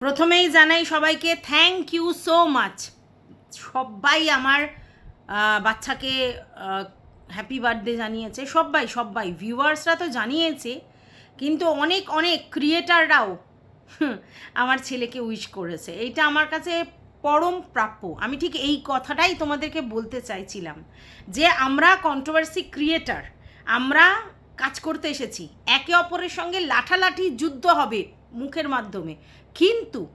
প্রথমেই জানাই সবাইকে থ্যাংক ইউ সো মাচ সবাই আমার বাচ্চাকে হ্যাপি বার্থডে জানিয়েছে। সবাই সবাই ভিউয়ার্সরা তো জানিয়েছে, কিন্তু অনেক অনেক ক্রিয়েটাররাও আমার ছেলেকে উইশ করেছে। এইটা আমার কাছে পরম প্রাপ্য। আমি ঠিক এই কথাটাই তোমাদেরকে বলতে চাইছিলাম, যে আমরা কন্ট্রোভার্সি ক্রিয়েটার আমরা কাজ করতে এসেছি। একে অপরের সঙ্গে লাঠালাঠি যুদ্ধ হবে। মুখের মাধ্যমে। কিন্তু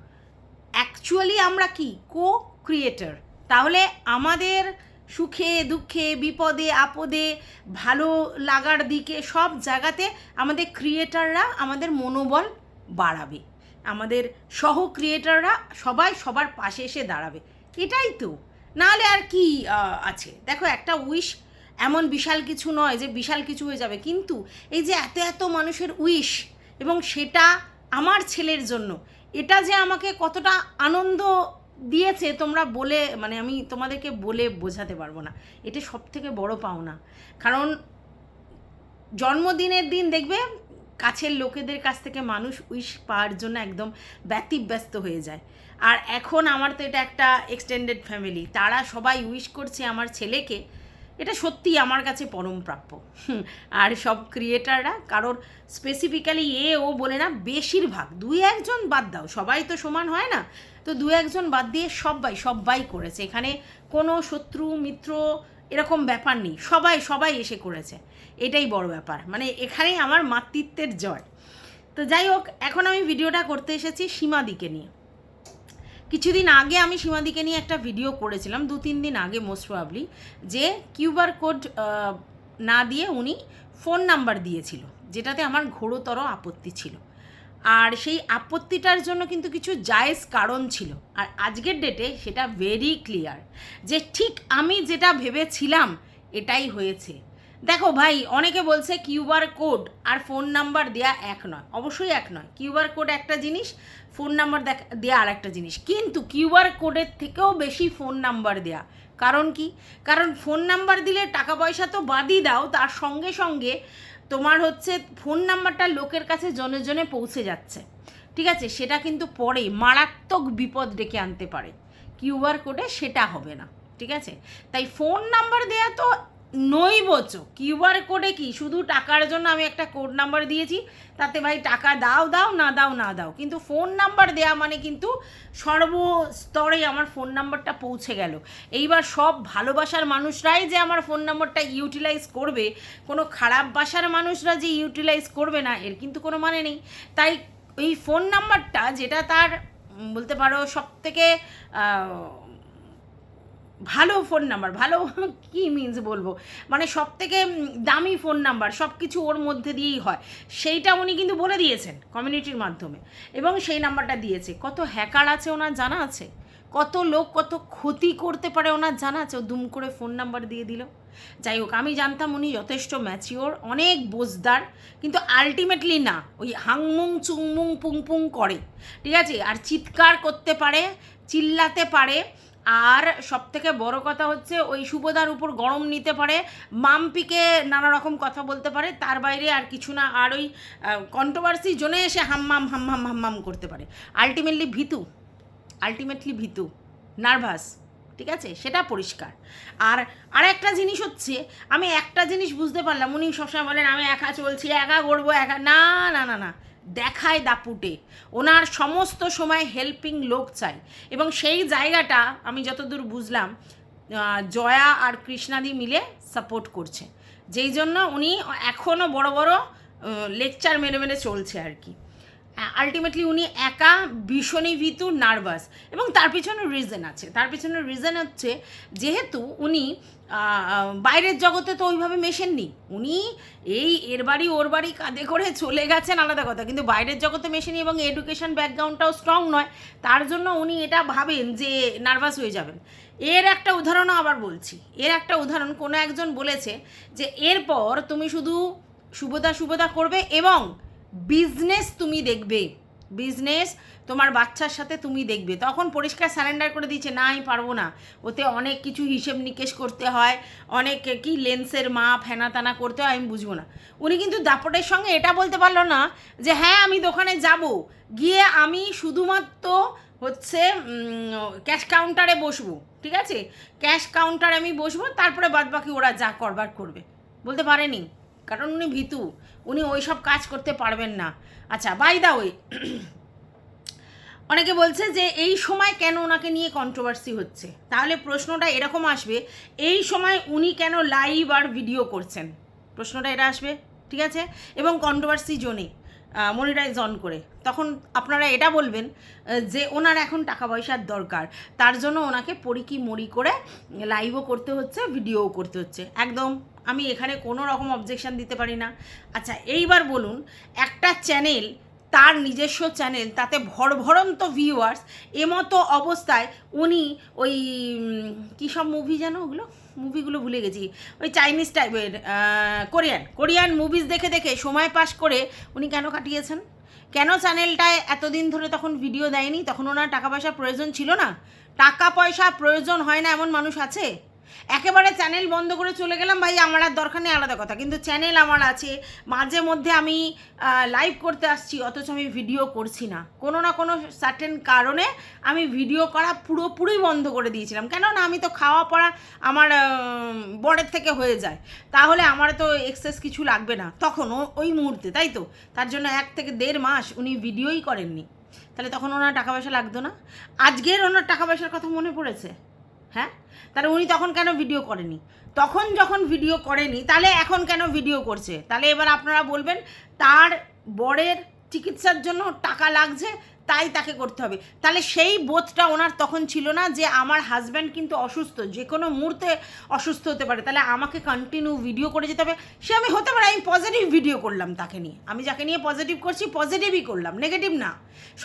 অ্যাকচুয়ালি আমরা কি? কো ক্রিয়েটার তাহলে আমাদের সুখে, দুঃখে, বিপদে, আপদে, ভালো লাগার দিকে সব জায়গাতে আমাদের ক্রিয়েটাররা আমাদের মনোবল বাড়াবে। আমাদের সহ ক্রিয়েটাররা সবাই সবার পাশে এসে দাঁড়াবে। এটাই তো। নাহলে আর কি আছে? দেখো, একটা উইশ এমন বিশাল কিছু নয় যে বিশাল কিছু হয়ে যাবে। কিন্তু এই যে এত এত মানুষের উইশ এবং সেটা আমার ছেলের জন্য। এটা যে আমাকে কতটা আনন্দ দিয়েছে তোমরা বলে মানে আমি তোমাদেরকে বলে বোঝাতে পারব না। এটা সব থেকে বড় পাওনা। কারণ জন্মদিনের দিন দেখবে, কাছের লোকেদের কাছ থেকে মানুষ উইশ পাওয়ার জন্য একদম ব্যতিব্যস্ত হয়ে যায়। আর এখন আমার তো এটা একটা এক্সটেন্ডেড ফ্যামিলি। তারা সবাই উইশ করছে আমার ছেলেকে। এটা সত্যি আমার কাছে পরম প্রাপ্য। আর সব ক্রিয়েটাররা কারোর স্পেসিফিক্যালি এ ও বলে না, বেশিরভাগ, দুই একজন বাদ দাও, সবাই তো সমান হয় না। তো দু একজন বাদ দিয়ে সবাই সবাই করেছে। এখানে কোনো শত্রু, মিত্র এরকম ব্যাপার নেই, সবাই সবাই এসে করেছে। এটাই বড় ব্যাপার। মানে এখানেই আমার মাতৃত্বের জয়। তো যাই হোক, এখন আমি ভিডিওটা করতে এসেছি সীমাদিকে নিয়ে। কিছুদিন আগে আমি সীমাদিকে নিয়ে একটা ভিডিও করেছিলাম, দু তিন দিন আগে মোস্ট প্রবাবলি যে কিউআর কোড না দিয়ে উনি ফোন নাম্বার দিয়েছিল, যেটাতে আমার ঘোরতর আপত্তি ছিল। আর সেই আপত্তিটার জন্য কিন্তু কিছু জায়েজ কারণ ছিল। আর আজকের ডেটে সেটা ভেরি ক্লিয়ার যে ঠিক আমি যেটা ভেবেছিলাম, এটাই হয়েছে। দেখো ভাই, অনেকে বলছে কিউআর কোড আর ফোন নাম্বার দেয়া এক নয়। অবশ্যই এক নয়। কিউআর কোড একটা জিনিস, ফোন নাম্বার দেয়া আর একটা জিনিস। কিন্তু কিউআর কোডের থেকেও বেশি ফোন নাম্বার দেয়া। কারণ কি? কারণ ফোন নাম্বার দিলে টাকা পয়সা তো বাদই দাও, তার সঙ্গে সঙ্গে তোমার হচ্ছে ফোন নাম্বারটা লোকের কাছে জনে জনে পৌঁছে যাচ্ছে। ঠিক আছে? সেটা কিন্তু পরে মারাত্মক বিপদ ডেকে আনতে পারে। কিউআর কোডে সেটা হবে না। ঠিক আছে? তাই ফোন নাম্বার দেয়া তো নইবচ কিউআর কোডে কি? শুধু টাকার জন্য আমি একটা কোড নাম্বার দিয়েছি, তাতে ভাই টাকা দাও দাও, না দাও না দাও। কিন্তু ফোন নাম্বার দেয়া মানে কিন্তু সর্বস্তরে আমার ফোন নাম্বারটা পৌঁছে গেল। এইবার সব ভালোবাসার মানুষরাই যে আমার ফোন নাম্বারটা ইউটিলাইজ করবে, কোনো খারাপ বাসার মানুষরা যে ইউটিলাইজ করবে না, এর কিন্তু কোনো মানে নেই। তাই এই ফোন নাম্বারটা যেটা তার বলতে পারো সব থেকে ভালো ফোন নাম্বার ভালো কি মিন্স বলব? মানে সব থেকে দামি ফোন নাম্বার সব কিছু ওর মধ্যে দিয়েই হয়। সেইটা উনি কিন্তু বলে দিয়েছেন কমিউনিটির মাধ্যমে। এবং সেই নাম্বারটা দিয়েছে। কত হ্যাকার আছে ওনার জানা আছে? কত লোক কত ক্ষতি করতে পারে ওনার জানা আছে? ও দুম করে ফোন নাম্বার দিয়ে দিল। যাই হোক, আমি জানতাম উনি যথেষ্ট ম্যাচিওর অনেক বোঝদার, কিন্তু আলটিমেটলি না, ওই হাংমুং, চুংমুং পুং পুং করে। ঠিক আছে? আর চিৎকার করতে পারে, চিল্লাতে পারে আর সব থেকে বড় কথা হচ্ছে ওই সুবোদার উপর গরম নিতে পারে মাম্পিকে নানা রকম কথা বলতে পারে, তার বাইরে আর কিছু না, আর ওই কন্ট্রোভার্সি জোনে এসে হাম্মাম হাম্মাম হাম্মাম করতে পারে। আলটিমেটলি ভীতু আলটিমেটলি ভীতু নার্ভাস ঠিক আছে? সেটা পরিষ্কার। আর আর একটা জিনিস হচ্ছে, আমি একটা জিনিস বুঝতে পারলাম, উনি সবসময় বলেন, আমি একা চলছি, একা করব একা, না না না না। দেখায় দাপুটে। ওনার সমস্ত সময় হেল্পিং লোক চাই। এবং সেই জায়গাটা আমি যতদূর বুঝলাম জয়া আর কৃষ্ণাদি মিলে সাপোর্ট করছে। যেই জন্য উনি এখনও বড় বড় লেকচার মেনে মেনে চলছে আর কি। আলটিমেটলি উনি একা ভীষণই ভীতু নার্ভাস এবং তার পিছনে রিজন আছে। তার পিছনে রিজন হচ্ছে যেহেতু উনি বাইরের জগতে তো ওইভাবে মেশেননি। উনি এই এর বাড়ি, ওর বাড়ি কাঁধে করে চলে গেছেন আলাদা কথা। কিন্তু বাইরের জগতে মেশেনি এবং এডুকেশন ব্যাকগ্রাউন্ডটাও স্ট্রং নয়। তার জন্য উনি এটা ভাবেন যে নার্ভাস হয়ে যাবেন। এর একটা উদাহরণও আবার বলছি। এর একটা উদাহরণ, কোনো একজন বলেছে যে, এরপর তুমি শুধু শুভদা শুভদা করবে এবং বিজনেস তুমি দেখবে। বিজনেস তোমার বাচ্চার সাথে তুমি দেখবে। তখন পরিষ্কার স্যারেন্ডার করে দিচ্ছে না, আমি পারব না। ওতে অনেক কিছু হিসেব নিকেশ করতে হয়, অনেক কি লেন্সের মাপ হেনা তানা করতে হয়, আমি বুঝব না। উনি কিন্তু দাপটের সঙ্গে এটা বলতে পারল না যে হ্যাঁ আমি দোকানে যাব। গিয়ে আমি শুধুমাত্র হচ্ছে ক্যাশ কাউন্টারে বসবো, ঠিক আছে? ক্যাশ কাউন্টারে আমি বসবো, তারপরে বাদ বাকি ওরা যা করবার করবে। বলতে পারেনি। কারণ উনি ভীতু। উনি ওই সব কাজ করতে পারবেন না। আচ্ছা বাই দা ওই অনেকে বলছে যে এই সময় কেন ওনাকে নিয়ে কন্ট্রোভার্সি হচ্ছে? তাহলে প্রশ্নটা এরকম আসবে, এই সময় উনি কেন লাইভ আর ভিডিও করছেন? প্রশ্নটা এটা আসবে, ঠিক আছে? এবং কন্ট্রোভার্সি জোনে মনিটাইজ অন করে। তখন আপনারা এটা বলবেন যে ওনার এখন টাকা পয়সার দরকার, তার জন্য ওনাকে পরিকি মরি করে লাইভও করতে হচ্ছে ভিডিওও করতে হচ্ছে। একদম। আমি এখানে কোনো রকম অবজেকশন দিতে পারি না। আচ্ছা এইবার বলুন, একটা চ্যানেল তার নিজস্ব চ্যানেল তাতে ভরভরন্ত ভিউয়ার্স এমতো অবস্থায় উনি ওই কী সব মুভি জানো ওগুলো? মুভিগুলো ভুলে গেছি। ওই চাইনিজ টাইপের কোরিয়ান কোরিয়ান মুভিজ দেখে দেখে সময় পাস করে উনি কেন কাটিয়েছেন? কেন চ্যানেলটায় এতদিন ধরে তখন ভিডিও দেয়নি? তখন ওনার টাকা পয়সা প্রয়োজন ছিল না? টাকা পয়সা প্রয়োজন হয় না এমন মানুষ আছে? একেবারে চ্যানেল বন্ধ করে চলে গেলাম ভাই, আমার আর দরকার নেই আলাদা কথা। কিন্তু চ্যানেল আমার আছে, মাঝে মধ্যে আমি লাইভ করতে আসছি, অথচ আমি ভিডিও করছি না। কোনো না কোনো সার্টেন কারণে আমি ভিডিও করা পুরোপুরি বন্ধ করে দিয়েছিলাম। কেন না আমি তো খাওয়া পড়া আমার বরের থেকে হয়ে যায়। তাহলে আমার তো এক্সেস কিছু লাগবে না। তখন ওই মুহূর্তে, তাই তো? তার জন্য এক থেকে দেড় মাস উনি ভিডিওই করেননি। তাহলে তখন ওনার টাকা পয়সা লাগতো না? আজকের ওনার টাকা পয়সার কথা মনে পড়েছে? হ্যাঁ? তাহলে উনি তখন কেন ভিডিও করেনি? তখন যখন ভিডিও করেনি, তাহলে এখন কেন ভিডিও করছে? তাহলে এবার আপনারা বলবেন, তার বরের চিকিৎসার জন্য টাকা লাগছে তাই তাকে করতে হবে। তাহলে সেই বোধটা ওনার তখন ছিল না যে আমার হাজব্যান্ড কিন্তু অসুস্থ, যে কোনো মুহূর্তে অসুস্থ হতে পারে। তাহলে আমাকে কন্টিনিউ ভিডিও করে যেতে হবে। সে আমি হতে পারে, আমি পজিটিভ ভিডিও করলাম তাকে নিয়ে। আমি যাকে নিয়ে পজিটিভ করছি পজিটিভই করলাম। নেগেটিভ না।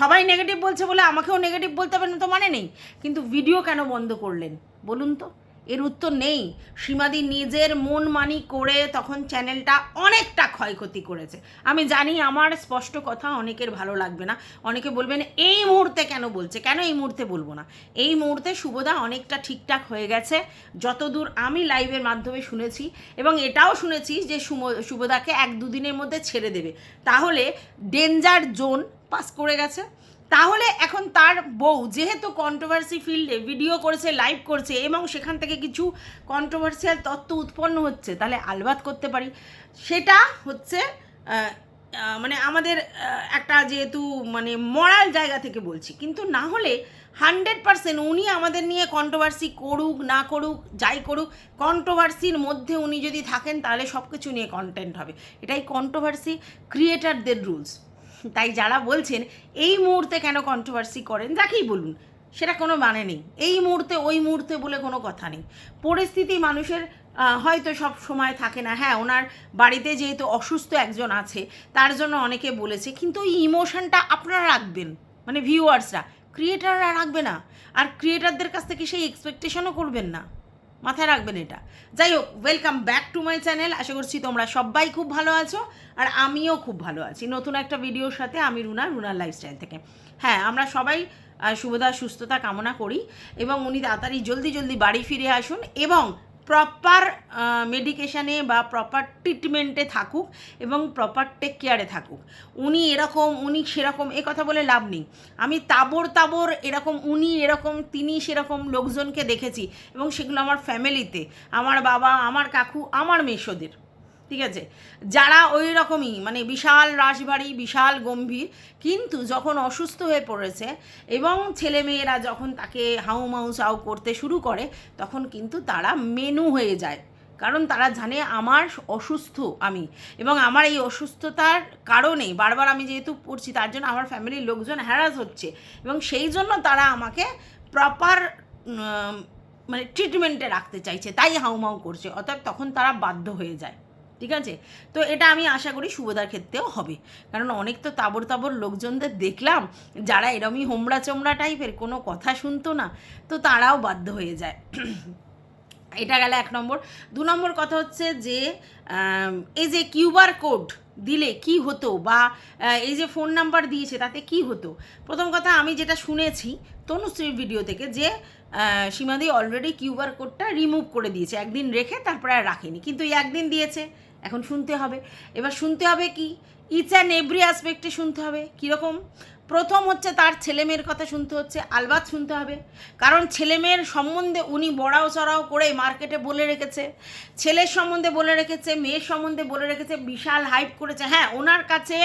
সবাই নেগেটিভ বলছে বলে আমাকেও নেগেটিভ বলতে হবে না তো মানে নেই। কিন্তু ভিডিও কেন বন্ধ করলেন? বলুন তো। এর উত্তর নেই। সীমাদি নিজের মন মানি করে তখন চ্যানেলটা অনেকটা ক্ষয়ক্ষতি করেছে। আমি জানি আমার স্পষ্ট কথা অনেকের ভালো লাগবে না। অনেকে বলবেন, এই মুহূর্তে কেন বলছে? কেন এই মুহূর্তে বলব না? এই মুহূর্তে শুভদা অনেকটা ঠিকঠাক হয়ে গেছে। যতদূর আমি লাইভের মাধ্যমে শুনেছি এবং এটাও শুনেছি যে শুভদাকে এক দুদিনের মধ্যে ছেড়ে দেবে। তাহলে ডেঞ্জার জোন পাস করে গেছে। তাহলে এখন তার বউ যেহেতু কন্ট্রোভার্সি ফিল্ডে ভিডিও করেছে লাইভ করছে, এবং সেখান থেকে কিছু কন্ট্রোভার্সিয়াল তত্ত্ব উৎপন্ন হচ্ছে, তাহলে আলবাত করতে পারি। সেটা হচ্ছে মানে আমাদের একটা যেহেতু মানে মরাল জায়গা থেকে বলছি, কিন্তু না হলে হান্ড্রেড পার্সেন্ট উনি আমাদের নিয়ে কন্ট্রোভার্সি করুক, না করুক, যাই করুক কন্ট্রোভার্সির মধ্যে উনি যদি থাকেন, তাহলে সব কিছু নিয়ে কন্টেন্ট হবে। এটাই কন্ট্রোভার্সি ক্রিয়েটারদের রুলস তাই যারা বলছেন, এই মুহূর্তে কেন কন্ট্রোভার্সি করেন, যাকেই বলুন, সেটা কোনো মানে নেই। এই মুহূর্তে, ওই মুহূর্তে বলে কোনো কথা নেই। পরিস্থিতি মানুষের হয়তো সব সময় থাকে না। হ্যাঁ ওনার বাড়িতে যেহেতু অসুস্থ একজন আছে, তার জন্য অনেকে বলেছে, কিন্তু ওই ইমোশনটা আপনারা রাখবেন মানে ভিউয়ার্সরা ক্রিয়েটাররা রাখবে না। আর ক্রিয়েটারদের কাছ থেকে সেই এক্সপেকটেশনও করবেন না। মাথায় রাখবেন এটা। যাই হোক welcome back to my channel আশা করছি তোমরা সবাই খুব ভালো আছো, আর আমিও খুব ভালো আছি। নতুন একটা ভিডিওর সাথে আমি রুনা, রুনার লাইফস্টাইল থেকে। হ্যাঁ আমরা সবাই শুভদার সুস্থতা কামনা করি, এবং উনি তাড়াতাড়ি জলদি জলদি বাড়ি ফিরে আসুন, এবং প্রপার মেডিকেশানে বা প্রপার ট্রিটমেন্টে থাকুক এবং প্রপার টেক কেয়ারে থাকুক। উনি এরকম, উনি সেরকম, এ কথা বলে লাভ নেই। আমি তাবর তাবর এরকম, উনি এরকম, তিনি সেরকম লোকজনকে দেখেছি এবং সেগুলো আমার ফ্যামিলিতে আমার বাবা, আমার কাকু, আমার মেশোদের ঠিক আছে? যারা ওই রকমই মানে বিশাল রাশভারী বিশাল গম্ভীর, কিন্তু যখন অসুস্থ হয়ে পড়েছে এবং ছেলেমেয়েরা যখন তাকে হাউ মাউ চাউ করতে শুরু করে, তখন কিন্তু তারা মেনু হয়ে যায়। কারণ তারা জানে, আমার অসুস্থ আমি। এবং আমার এই অসুস্থতার কারণে, বারবার আমি যেহেতু পড়ছি, তার জন্য আমার ফ্যামিলির লোকজন হ্যারাস হচ্ছে। এবং সেই জন্য তারা আমাকে প্রপার মানে ট্রিটমেন্টে রাখতে চাইছে। তাই হাউমাউ করছে। অর্থাৎ তখন তারা বাধ্য হয়ে যায়। ঠিক আছে? তো এটা আমি আশা করি শুভদার ক্ষেত্রেও হবে। কারণ অনেক তো তাবর তাবর লোকজনদের দেখলাম, যারা এরমই হোমড়া চোমড়া টাইপের, কোনো কথা শুনতো না, তো তারাও বাধ্য হয়ে যায়। এটা গেল এক নম্বর। দু নম্বর কথা হচ্ছে যে এই যে কিউআর কোড দিলে কি হতো বা এই যে ফোন নাম্বার দিয়েছে তাতে কি হতো? প্রথম কথা আমি যেটা শুনেছি তনুশ্রীর ভিডিও থেকে যে সীমাদি অলরেডি কিউআর কোডটা রিমুভ করে দিয়েছে। একদিন রেখে তারপরে আর রাখেনি। কিন্তু একদিন দিয়েছে। এখন শুনতে হবে। এবার শুনতে হবে কি? ইচ অ্যান্ড এভরি অ্যাসপেক্টে শুনতে হবে। কীরকম? প্রথম হচ্ছে তার ছেলেমেয়ের কথা শুনতে হচ্ছে, আলবাত শুনতে হবে। কারণ ছেলেমেয়ের সম্বন্ধে উনি বড়াও চড়াও করে মার্কেটে বলে রেখেছে, ছেলের সম্বন্ধে বলে রেখেছে, মেয়ের সম্বন্ধে বলে রেখেছে, বিশাল হাইপ করেছে। হ্যাঁ ওনার কাছে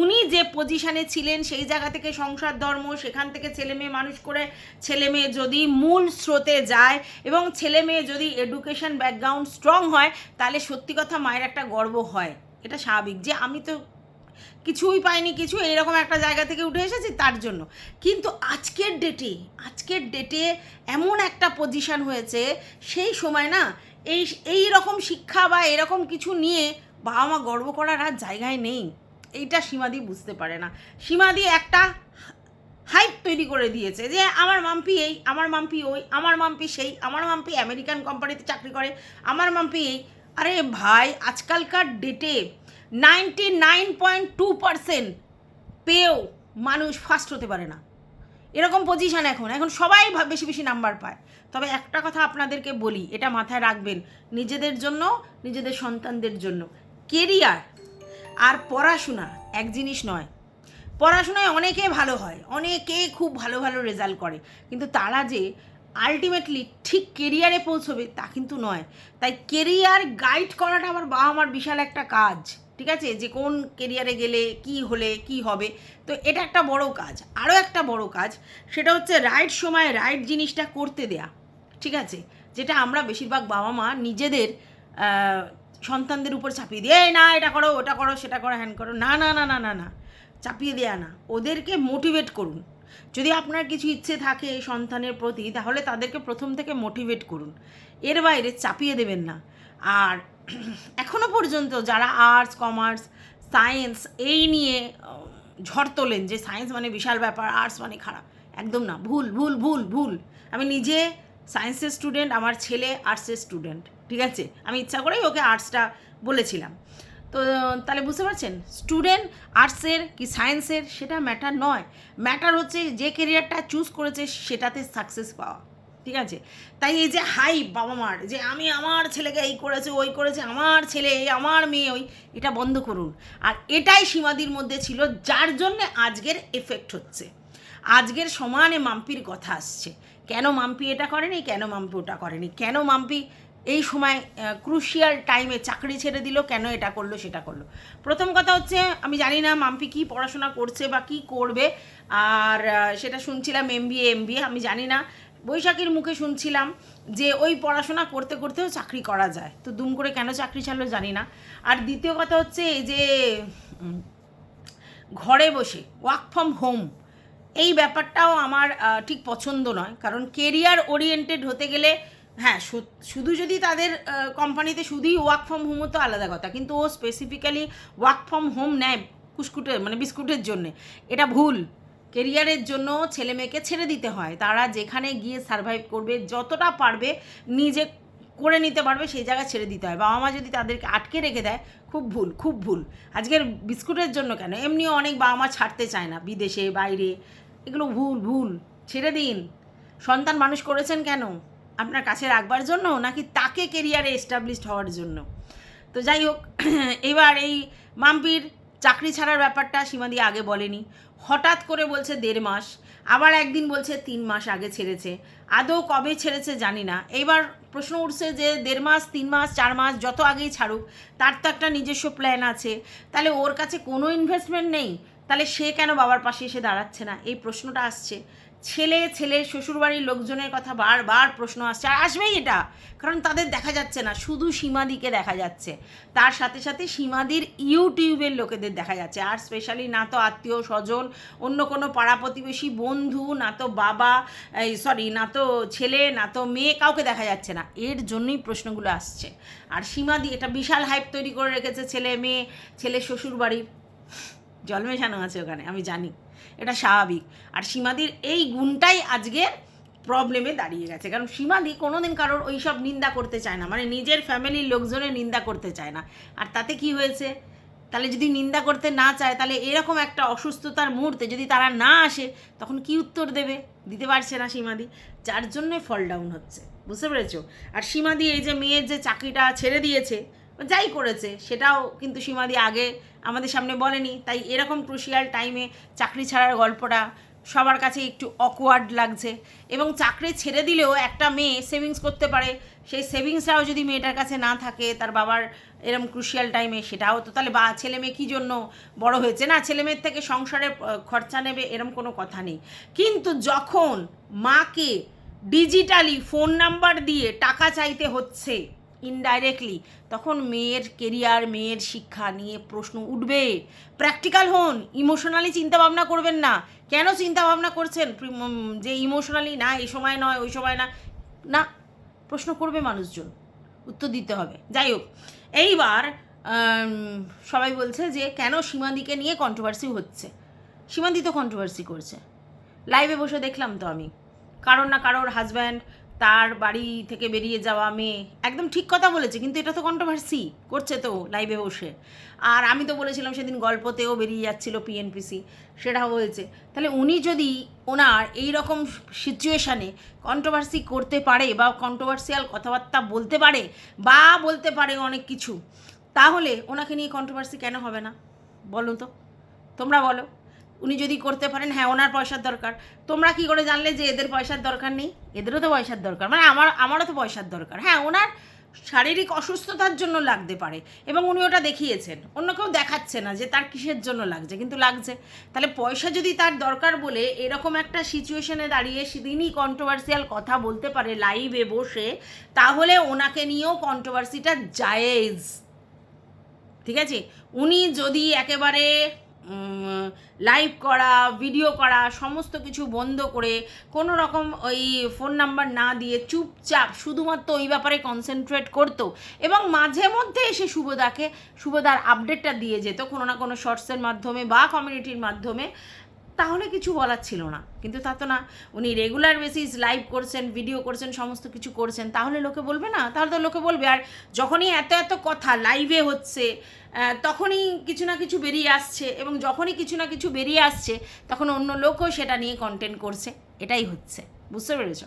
উনি যে পজিশানে ছিলেন, সেই জায়গা থেকে সংসার, ধর্ম, সেখান থেকে ছেলে মেয়ে মানুষ করে, ছেলে মেয়ে যদি মূল স্রোতে যায় এবং ছেলে মেয়ে যদি এডুকেশন ব্যাকগ্রাউন্ড স্ট্রং হয়, তাহলে সত্যি কথা মায়ের একটা গর্ব হয়। এটা স্বাভাবিক যে আমি তো কিছুই পাইনি, কিছু এইরকম একটা জায়গা থেকে উঠে এসেছি তার জন্য। কিন্তু আজকের ডেটে আজকের ডেটে এমন একটা পজিশন হয়েছে, সেই সময় না, এই এই রকম শিক্ষা বা এরকম কিছু নিয়ে বাবা মা গর্ব করার আর জায়গায় নেই। এইটা সীমাদি বুঝতে পারে না। সীমাদি একটা হাইপ তৈরি করে দিয়েছে যে আমার মাম্পি এই, আমার মাম্পি ওই, আমার মাম্পি সেই, আমার মাম্পি আমেরিকান কোম্পানিতে চাকরি করে, আমার মাম্পি এই। আরে ভাই, আজকালকার ডেটে ninety nine point two percent পেয়েও মানুষ ফার্স্ট হতে পারে না। এরকম পজিশন এখন। এখন সবাই বেশি বেশি নাম্বার পায়। তবে একটা কথা আপনাদেরকে বলি, এটা মাথায় রাখবেন, নিজেদের জন্য, নিজেদের সন্তানদের জন্য। কেরিয়ার আর পড়াশোনা এক জিনিস নয়। পড়াশোনায় অনেকে ভালো হয়, অনেকে খুব ভালো ভালো রেজাল্ট করে। কিন্তু তারা যে আলটিমেটলি ঠিক কেরিয়ারে পৌঁছবে তা কিন্তু নয়। তাই কেরিয়ার গাইড করাটা আমার বাবা আমার বিশাল একটা কাজ, ঠিক আছে? যে কোন কেরিয়ারে গেলে কি হলে কি হবে। তো এটা একটা বড় কাজ। আরও একটা বড় কাজ, সেটা হচ্ছে রাইট সময়ে রাইট জিনিসটা করতে দেয়া, ঠিক আছে? যেটা আমরা বেশিরভাগ বাবা মা নিজেদের সন্তানদের উপর চাপিয়ে দিই "এই না, এটা করো, ওটা করো, সেটা করো হ্যান করো। না না না না না না, চাপিয়ে দেয়া না। ওদেরকে মোটিভেট করুন। যদি আপনার কিছু ইচ্ছে থাকে সন্তানের প্রতি, তাহলে তাদেরকে প্রথম থেকে মোটিভেট করুন। এর বাইরে চাপিয়ে দেবেন না। আর এখনও পর্যন্ত যারা আর্টস কমার্স সায়েন্স এই নিয়ে ঝড় তোলেন যে সায়েন্স মানে বিশাল ব্যাপার আর্টস মানে খারাপ, একদম না। ভুল ভুল ভুল ভুল। আমি নিজে সায়েন্সের স্টুডেন্ট আমার ছেলে আর্টসের স্টুডেন্ট ঠিক আছে? আমি ইচ্ছা করেই ওকে আর্টসটা বলেছিলাম। তো, তাহলে বুঝতে পারছেন? স্টুডেন্ট আর্টসের কি সায়েন্সের সেটা ম্যাটার নয়। ম্যাটার হচ্ছে যে কেরিয়ারটা চুজ করেছে সেটাতে সাকসেস পাওয়া। ঠিক আছে? তাই এই যে হাই বাবা মার, যে আমি আমার ছেলেকে এই করেছে, ওই করেছে, আমার ছেলে এই, আমার মেয়ে ওই, এটা বন্ধ করুন। আর এটাই সীমাদির মধ্যে ছিল, যার জন্যে আজকের এফেক্ট হচ্ছে। আজকের সমানে মাম্পির কথা আসছে। কেন মাম্পি এটা করেনি? কেন মাম্পি ওটা করেনি? কেন মাম্পি এই সময় ক্রুশিয়াল টাইমে চাকরি ছেড়ে দিল, কেন এটা করল, সেটা করল। প্রথম কথা হচ্ছে, আমি জানি না মাম্পি কি পড়াশোনা করছে বা কি করবে, আর সেটা শুনছিলাম এম বি এম আমি জানি না। বৈশাখীর মুখে শুনছিলাম যে ওই পড়াশোনা করতে করতেও চাকরি করা যায়। তো দুম করে কেন চাকরি ছাড়লো জানি না। আর দ্বিতীয় কথা হচ্ছে, এই যে ঘরে বসে ওয়ার্ক ফ্রম হোম এই ব্যাপারটাও আমার ঠিক পছন্দ নয়। কারণ কেরিয়ার ওরিয়েন্টেড হতে গেলে হ্যাঁ শুধু যদি তাদের কোম্পানিতে শুধুই ওয়ার্ক ফ্রম হোমও তো আলাদা কথা, কিন্তু ও স্পেসিফিক্যালি ওয়ার্ক ফ্রম হোম নেয় কুসকুটের মানে বিস্কুটের জন্যে। এটা ভুল। কেরিয়ারের জন্য ছেলে মেয়েকে ছেড়ে দিতে হয়। তারা যেখানে গিয়ে সার্ভাইভ করবে, যতটা পারবে নিজে করে নিতে পারবে, সেই জায়গায় ছেড়ে দিতে হয়। বাবা মা যদি তাদেরকে আটকে রেখে দেয়, খুব ভুল খুব ভুল। আজকের বিস্কুটের জন্য কেন? এমনিও অনেক বাবা মা ছাড়তে চায় না, বিদেশে, বাইরে। এগুলো ভুল ভুল। ছেড়ে দিন। সন্তান মানুষ করেছেন কেন? আপনার কাছে রাখবার জন্য নাকি তাকে কেরিয়ারে এস্টাবলিশড হওয়ার জন্য? তো যাই হোক, এবার এই মাম্পির চাকরি ছাড়ার ব্যাপারটা সীমাদি আগে বলেনি। হঠাৎ করে বলছে দেড় মাস, আবার একদিন বলছে তিন মাস আগে ছেড়েছে। আদৌ কবে ছেড়েছে জানি না। এইবার প্রশ্ন উঠছে যে দেড় মাস, তিন মাস, চার মাস, যত আগেই ছাড়ুক, তার তো একটা নিজস্ব প্ল্যান আছে। তাহলে ওর কাছে কোনো ইনভেস্টমেন্ট নেই? তাহলে সে কেন বাবার পাশে এসে দাঁড়াচ্ছে না? এই প্রশ্নটা আসছে। ছেলে ছেলে, শ্বশুরবাড়ির লোকজনের কথা বারবার প্রশ্ন আসছে। আর আসবেই এটা, কারণ তাদের দেখা যাচ্ছে না, শুধু সীমাদিকে দেখা যাচ্ছে। তার সাথে সাথে সীমাদির ইউটিউবের লোকেদের দেখা যাচ্ছে। আর স্পেশালি না তো আত্মীয় স্বজন, অন্য কোনো পাড়া প্রতিবেশী, বন্ধু, না তো বাবা সরি, না তো ছেলে, না তো মেয়ে, কাউকে দেখা যাচ্ছে না। এর জন্যই প্রশ্নগুলো আসছে। আর সীমাদি এটা বিশাল হাইপ তৈরি করে রেখেছে ছেলে, মেয়ে, ছেলে, শ্বশুরবাড়ির। জল মেশানো আছে ওখানে, আমি জানি। এটা স্বাভাবিক। আর সীমাদির এই গুণটাই আজকে প্রবলেমে দাঁড়িয়ে গেছে। কারণ সীমাদি কোনোদিন কারোর ওই সব নিন্দা করতে চায় না। মানে নিজের ফ্যামিলির লোকজনের নিন্দা করতে চায় না। আর তাতে কি হয়েছে? তাহলে যদি নিন্দা করতে না চায়, তাহলে এরকম একটা অসুস্থতার মুহূর্তে যদি তারা না আসে, তখন কি উত্তর দেবে? দিতে পারছে না সীমাদি। যার জন্যই ফল ডাউন হচ্ছে। বুঝতে পেরেছ? আর সীমাদি এই যে মেয়ের যে চাকরিটা ছেড়ে দিয়েছে যাই করেছে, সেটাও কিন্তু সীমাদি আগে আমাদের সামনে বলেনি। তাই এরকম ক্রুশিয়াল টাইমে চাকরি ছাড়ার গল্পটা সবার কাছে একটু অকওয়ার্ড লাগছে। এবং চাকরি ছেড়ে দিলেও একটা মেয়ে সেভিংস করতে পারে। সেই সেভিংসটাও যদি মেয়েটার কাছে না থাকে, তার বাবার এরকম ক্রুশিয়াল টাইমে সেটাও তো তাহলে বা ছেলে মেয়ে কী জন্য বড় হয়েছে? না, ছেলে মেয়ের থেকে সংসারে খরচা নেবে এরম কোনো কথা নেই। কিন্তু যখন মাকে ডিজিটালি ফোন নাম্বার দিয়ে টাকা চাইতে হচ্ছে ইনডাইরেক্টলি তখন মেয়ের কেরিয়ার মেয়ের শিক্ষা নিয়ে প্রশ্ন উঠবে। প্র্যাকটিক্যাল হন ইমোশনালি চিন্তা ভাবনা করবেন না। কেন চিন্তা ভাবনা করছেন যে ইমোশনালি না, এই সময় নয়, ওই সময় না। না, প্রশ্ন করবে মানুষজন। উত্তর দিতে হবে। যাই হোক, এইবার সবাই বলছে যে, কেন সীমাদিকে নিয়ে কন্ট্রোভার্সি হচ্ছে? সীমাদি তো কন্ট্রোভার্সি করছে লাইভে বসে দেখলাম তো আমি। কারোর না কারোর হাজব্যান্ড তার বাড়ি থেকে বেরিয়ে যাওয়া মেয়ে। একদম ঠিক কথা বলেছে, কিন্তু এটা তো কন্ট্রোভার্সি করছে তো লাইভে বসে। আর আমি তো বলেছিলাম সেদিন গল্পতেও বেরিয়ে যাচ্ছিল পিএনপিসি সেটাও হয়েছে। তাহলে উনি যদি ওনার এই রকম সিচুয়েশানে কন্ট্রোভার্সি করতে পারে বা কন্ট্রোভার্সিয়াল কথাবার্তা বলতে পারে বা বলতে পারে অনেক কিছু, তাহলে ওনাকে নিয়ে কন্ট্রোভার্সি কেন হবে না? বলো তো। তোমরা বলো। উনি যদি করতে পারেন হ্যাঁ ওনার পয়সার দরকার। তোমরা কি করে জানলে যে এদের পয়সার দরকার নেই? এদেরও তো পয়সার দরকার। মানে আমার, আমারও তো পয়সার দরকার। হ্যাঁ ওনার শারীরিক অসুস্থতার জন্য লাগতে পারে এবং উনি ওটা দেখিয়েছেন। অন্য কেউ দেখাচ্ছে না যে তার কিসের জন্য লাগছে, কিন্তু লাগছে। তাহলে পয়সা যদি তার দরকার বলে এরকম একটা সিচুয়েশনে দাঁড়িয়ে সেদিনই কন্ট্রোভার্সিয়াল কথা বলতে পারে লাইভে বসে, তাহলে ওনাকে নিয়েও কন্ট্রোভার্সিটা জায়েজ। ঠিক আছে? উনি যদি একেবারে লাইভ করা ভিডিও করা, সমস্ত কিছু বন্ধ করে কোনো রকম ওই ফোন নাম্বার না দিয়ে চুপচাপ শুধুমাত্র ওই ব্যাপারে কনসেন্ট্রেট করতো এবং মাঝে মধ্যে এসে শুভদাকে শুভদার আপডেটটা দিয়ে যেত কোনো না কোনো শর্টসের মাধ্যমে বা কমিউনিটির মাধ্যমে। তাহলে কিছু বলার ছিল না। কিন্তু তা তো না, উনি রেগুলার বেসিস লাইভ করছেন ভিডিও করছেন, সমস্ত কিছু করছেন, তাহলে লোকে বলবে না? তাহলে তো লোকে বলবে, আর যখনই এত এত কথা লাইভে হচ্ছে তখনই কিছু না কিছু বেরিয়ে আসছে এবং যখনই কিছু না কিছু বেরিয়ে আসছে, তখন অন্য লোকও সেটা নিয়ে কন্টেন্ট করছে। এটাই হচ্ছে। বুঝতে পেরেছ?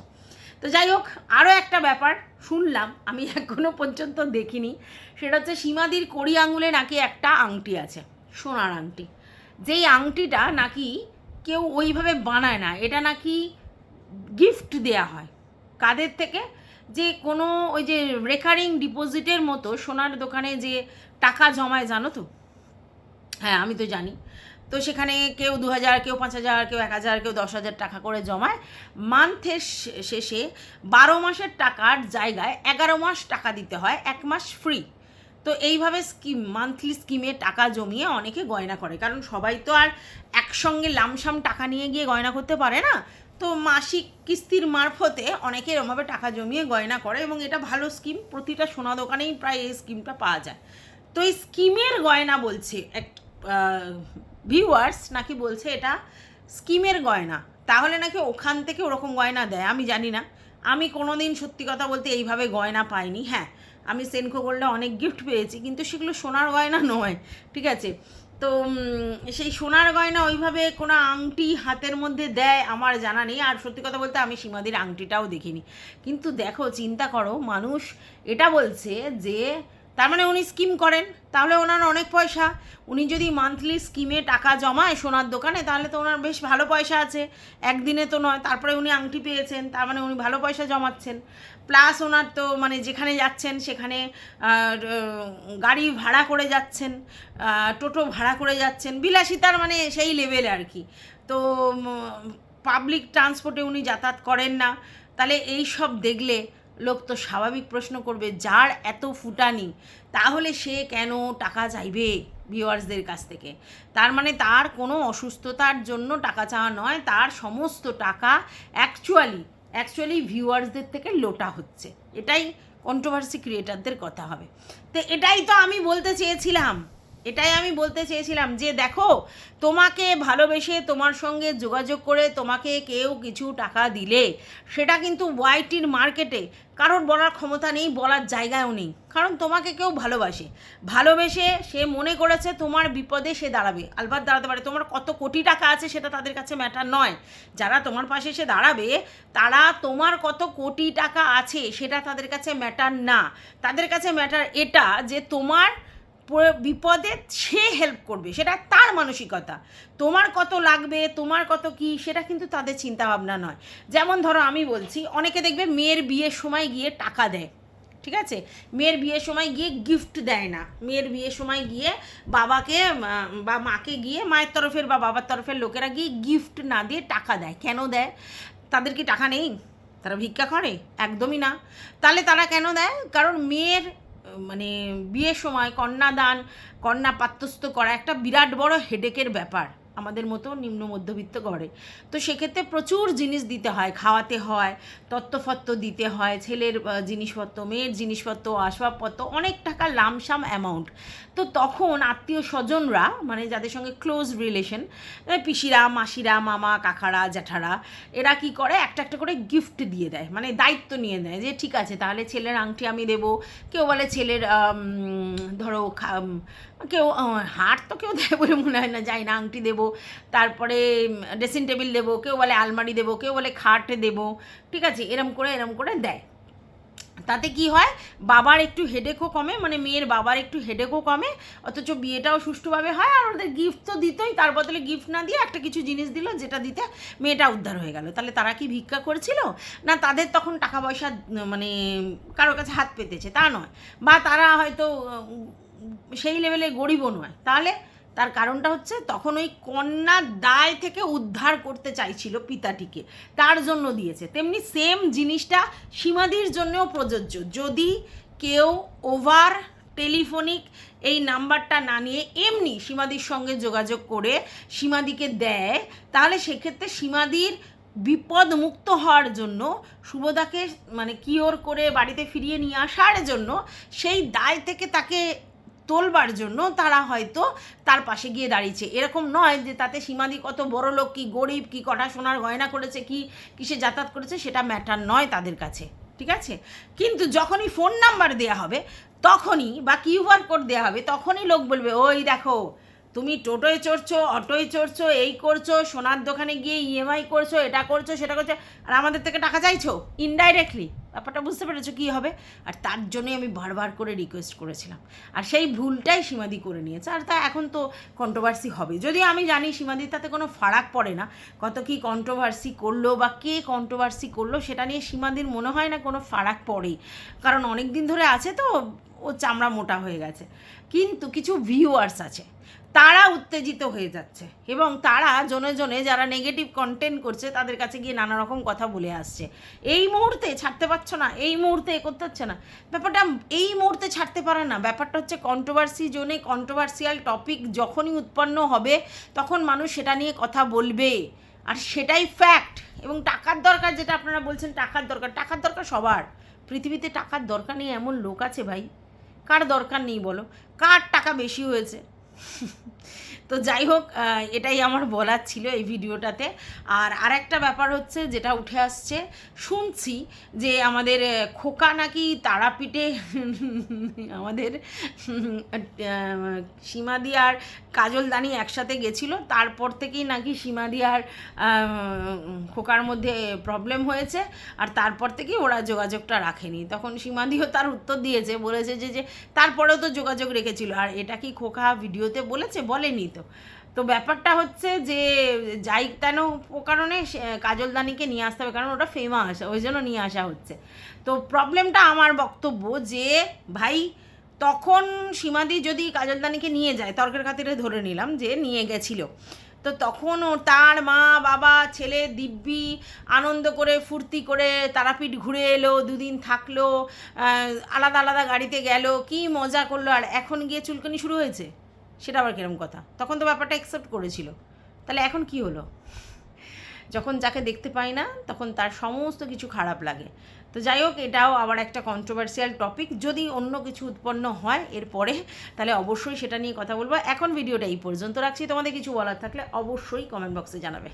তো যাই হোক আরও একটা ব্যাপার শুনলাম, আমি এখনও পর্যন্ত দেখিনি। সেটা হচ্ছে সীমাদির কড়ি আঙুলে নাকি একটা আংটি আছে, সোনার আংটি। যেই আংটিটা নাকি কেউ ওইভাবে বানায় না। এটা নাকি গিফট দেয়া হয়। কাদের থেকে? যে কোনো ওই যে রেকারিং ডিপোজিটের মতো সোনার দোকানে যে টাকা জমায়, জানো তো? হ্যাঁ আমি তো জানি। তো সেখানে কেউ দু হাজার কেউ পাঁচ হাজার কেউ এক হাজার কেউ দশ হাজার টাকা করে জমায়। মান্থের শেষে বারো মাসের টাকার জায়গায় এগারো মাস টাকা দিতে হয়, এক মাস ফ্রি তো এইভাবে স্কিম মান্থলি স্কিমে টাকা জমিয়ে অনেকে গয়না করে। কারণ সবাই তো আর একসঙ্গে লামসাম টাকা নিয়ে গিয়ে গয়না করতে পারে না। তো মাসিক কিস্তির মারফতে অনেকে এরমভাবে টাকা জমিয়ে গয়না করে এবং এটা ভালো স্কিম প্রতিটা সোনা দোকানেই প্রায় এই স্কিমটা পাওয়া যায়। তো এই স্কিমের গয়না বলছে, এক ভিউয়ার্স নাকি বলছে এটা স্কিমের গয়না। তাহলে নাকি ওখান থেকে ওরকম গয়না দেয়? আমি জানি না। আমি কোনো দিন সত্যি কথা বলতে এইভাবে গয়না পাইনি। হ্যাঁ আমি সেনকো গোল্ডে অনেক গিফট পেয়েছি, কিন্তু সেগুলো সোনার গয়না নয়, ঠিক আছে? তো সেই সোনার গয়না ওইভাবে কোনো আংটি হাতের মধ্যে দেয় আমার জানা নেই, আর সত্যি কথা বলতে আমি সীমাদির আংটিটাও দেখিনি। কিন্তু দেখো, চিন্তা করো, মানুষ এটা বলছে যে, তার মানে উনি স্কিম করেন, তাহলে ওনার অনেক পয়সা। উনি যদি মান্থলি স্কিমে টাকা জমায় সোনার দোকানে, তাহলে তো ওনার বেশ ভালো পয়সা আছে। একদিনে তো নয়, তারপরে উনি আংটি পেয়েছেন, তার মানে উনি ভালো পয়সা জমাচ্ছেন। প্লাস ওনার তো মানে যেখানে যাচ্ছেন সেখানে গাড়ি ভাড়া করে যাচ্ছেন টোটো ভাড়া করে যাচ্ছেন, বিলাসিতার মানে সেই লেভেলে আর কি। তো পাবলিক ট্রান্সপোর্টে উনি যাতায়াত করেন না। তাহলে এই সব দেখলে লোক তো স্বাভাবিক প্রশ্ন করবে, যার এত ফুটানি, তাহলে সে কেন টাকা চাইবে ভিউয়ার্সদের কাছ থেকে? তার মানে তার কোনো অসুস্থতার জন্য টাকা চাওয়া নয়, তার সমস্ত টাকা অ্যাকচুয়ালি অ্যাকচুয়ালি ভিউয়ার্সদের থেকে লোটা হচ্ছে। এটাই কন্ট্রোভার্সি ক্রিয়েটারদের কথা হবে। তো এটাই তো আমি বলতে চেয়েছিলাম। এটাই আমি বলতে চেয়েছিলাম যে দেখো, তোমাকে ভালোবেসে তোমার সঙ্গে যোগাযোগ করে তোমাকে কেউ কিছু টাকা দিলে, সেটা কিন্তু ওয়াইটির মার্কেটে কারোর বলার ক্ষমতা নেই, বলার জায়গায়ও নেই। কারণ তোমাকে কেউ ভালোবাসে। ভালোবেসে সে মনে করেছে তোমার বিপদে সে দাঁড়াবে। আলবাত দাঁড়াতে পারে। তোমার কত কোটি টাকা আছে সেটা তাদের কাছে ম্যাটার নয়। যারা তোমার পাশে এসে দাঁড়াবে, তারা তোমার কত কোটি টাকা আছে সেটা তাদের কাছে ম্যাটার না। তাদের কাছে ম্যাটার এটা যে তোমার বিপদে সে হেল্প করবে, সেটা তার মানসিকতা। তোমার কত লাগবে, তোমার কত কি, সেটা কিন্তু তাদের চিন্তা ভাবনা নয়। যেমন ধরো আমি বলছি, অনেকে দেখবে মেয়ের বিয়ের সময় গিয়ে টাকা দেয়, ঠিক আছে? মেয়ের বিয়ের সময় গিয়ে গিফট দেয় না। মেয়ের বিয়ের সময় গিয়ে বাবাকে বা মাকে গিয়ে, মায়ের তরফের বা বাবার তরফের লোকেরা গিয়ে গিফট না দিয়ে টাকা দেয়। কেন দেয়? তাদের কি টাকা নেই? তারা ভিক্ষা করে? একদমই না। তাহলে তারা কেন দেয়? কারণ মেয়ের মানে বিয়ের সময় কন্যাদান কন্যা পাত্রস্থ করা একটা বিরাট বড় হেডেকের ব্যাপার। আমাদের মতো নিম্ন মধ্যবিত্ত ঘরে। তো সেক্ষেত্রে প্রচুর জিনিস দিতে হয়, খাওয়াতে হয়, তত্ত্বফত্ত্ব দিতে হয়, ছেলের জিনিসপত্র, মেয়ের জিনিসপত্র, আসবাবপত্র, অনেক টাকা লামসাম অ্যামাউন্ট তো তখন আত্মীয় স্বজনরা মানে যাদের সঙ্গে ক্লোজ রিলেশন পিসিরা, মাসিরা, মামা, কাকারা, জ্যাঠারা, এরা কি করে, একটা একটা করে গিফট দিয়ে দেয় মানে দায়িত্ব নিয়ে নেয় যে, ঠিক আছে, তাহলে ছেলের আংটি আমি দেবো। কেউ বলে ছেলের ধরো কেউ হার তো কেউ দেয় বলে মনে হয় না, যাই না, আংটি দেবো। তারপরে ড্রেসিং টেবিল দেবো, কেউ বলে আলমারি দেবো, কেউ বলে খাট দেবো, ঠিক আছে, এরম করে এরম করে দেয়। তাতে কি হয়? বাবার একটু হেডেকও কমে মানে মেয়ের বাবার একটু হেডেকও কমে, অথচ বিয়েটাও সুষ্ঠুভাবে হয়, আর ওদের গিফট তো দিতই, তার বদলে গিফট না দিয়ে একটা কিছু জিনিস দিল, যেটা দিতে মেয়েটা উদ্ধার হয়ে গেল। তাহলে তারা কি ভিক্ষা করেছিল? না তাদের তখন টাকা পয়সা মানে কারোর কাছে হাত পেতেছে, তা নয়। বা তারা হয়তো সেই লেভেলে গরিবও নয়। তাহলে তার কারণটা হচ্ছে তখন ওই কন্যার দায় থেকে উদ্ধার করতে চাইছিল পিতাটিকে। তার জন্য দিয়েছে। তেমনি সেম জিনিসটা সীমাদির জন্যও প্রযোজ্য। যদি কেউ ওভার টেলিফোনিক এই নাম্বারটা না নিয়ে এমনি সীমাদির সঙ্গে যোগাযোগ করে সীমাদিকে দেয়, তাহলে সেক্ষেত্রে সীমাদির বিপদ মুক্ত হওয়ার জন্য শুভদাকে মানে কিওর করে বাড়িতে ফিরিয়ে নিয়ে আসার জন্য সেই দায় থেকে তাকে তোলবার জন্য তারা হয়তো তার পাশে গিয়ে দাঁড়িয়েছে। এরকম নয় যে তাতে সীমাদি কত বড় লোক, কি গরিব, কি কটা সোনার গয়না করেছে, কি কিসে যাতায়াত করেছে, সেটা ম্যাটার নয় তাদের কাছে, ঠিক আছে? কিন্তু যখনই ফোন নাম্বার দেওয়া হবে, তখনই বা কিউআর কোড দেওয়া হবে, তখনই লোক বলবে, ওই দেখো তুমি টোটোয় চড়ছো, অটোয় চড়ছো, এই করছ, সোনার দোকানে গিয়ে ইএমআই করছ, এটা করছ, সেটা করছ, আর আমাদের থেকে টাকা চাইছো? ইনডাইরেক্টলি ব্যাপারটা বুঝতে পেরেছ কী হবে? আর তার জন্যই আমি বারবার করে রিকোয়েস্ট করেছিলাম। আর সেই ভুলটাই সীমাদি করে নিয়েছে। আর তা এখন তো কন্ট্রোভার্সি হবে। যদি আমি জানি সীমাদির তাতে কোনো ফারাক পড়ে না, কত কি কন্ট্রোভার্সি করল বা কে কন্ট্রোভার্সি করল, সেটা নিয়ে সীমাদির মনে হয় না কোনো ফারাক পড়ে কারণ অনেক দিন ধরে আছে তো, ও চামড়া মোটা হয়ে গেছে। কিন্তু কিছু ভিউয়ার্স আছে। তারা উত্তেজিত হয়ে যাচ্ছে এবং তারা জনে জনে যারা নেগেটিভ কন্টেন্ট করছে তাদের কাছে গিয়ে নানা রকম কথা বলে আসছে। এই মুহূর্তে ছাড়তে পারছ না, এই মুহূর্তে এ করতে হচ্ছে না। ব্যাপারটা এই মুহূর্তে ছাড়তে পারে না। ব্যাপারটা হচ্ছে কন্ট্রোভার্সি জোনে কন্ট্রোভার্সিয়াল টপিক যখনই উৎপন্ন হবে, তখন মানুষ সেটা নিয়ে কথা বলবে। আর সেটাই ফ্যাক্ট এবং টাকার দরকার যেটা আপনারা বলছেন, টাকার দরকার। টাকার দরকার সবার। পৃথিবীতে টাকার দরকার নেই এমন লোক আছে ভাই? কার দরকার নেই বলো? কার টাকা বেশি হয়েছে? 哼 哼 তো যাই হোক এটাই আমার বলার ছিল এই ভিডিওটাতে। আর আরেকটা ব্যাপার হচ্ছে যেটা উঠে আসছে, শুনছি যে আমাদের খোকা নাকি তারাপীঠে আমাদের সীমাদি আর কাজলদানি একসাথে গেছিল। তারপর থেকেই নাকি সীমাদি আর খোকার মধ্যে প্রবলেম হয়েছে। আর তারপর থেকেই ওরা যোগাযোগটা রাখেনি। তখন সীমাদিও তার উত্তর দিয়েছে, বলেছে যে যে, তারপরেও তো যোগাযোগ রেখেছিল। আর এটা কি খোকা ভিডিওতে বলেছে? বলেনি। তো। তো ব্যাপারটা হচ্ছে যে, যাই কেন ও কারণে কাজলদানিকে নিয়ে আসতে হবে, কারণ ওটা ফেমাস ওই জন্য নিয়ে আসা হচ্ছে। তো প্রবলেমটা আমার বক্তব্য যে, ভাই, তখন সীমাদি যদি কাজলদানিকে নিয়ে যায়, তর্কের খাতিরে ধরে নিলাম যে নিয়ে গেছিল। তো তখন তার মা, বাবা, ছেলে, দিব্যি আনন্দ করে, ফুর্তি করে তারাপীঠ ঘুরে এলো, দুদিন থাকল আলাদা আলাদা গাড়িতে গেল, কি মজা করল, আর এখন গিয়ে চুলকানি শুরু হয়েছে? সেটা আবার কিরম কথা? তখন তো ব্যাপারটা অ্যাকসেপ্ট করেছিল। তাহলে এখন কি হলো? যখন যাকে দেখতে পাই না, তখন তার সমস্ত কিছু খারাপ লাগে। তো যাই হোক, এটাও আবার একটা কন্ট্রোভার্সিয়াল টপিক যদি অন্য কিছু উৎপন্ন হয় এরপরে, তাহলে অবশ্যই সেটা নিয়ে কথা বলব। এখন ভিডিওটা এই পর্যন্ত রাখছি। তোমাদের কিছু বলার থাকলে অবশ্যই কমেন্ট বক্সে জানাবে।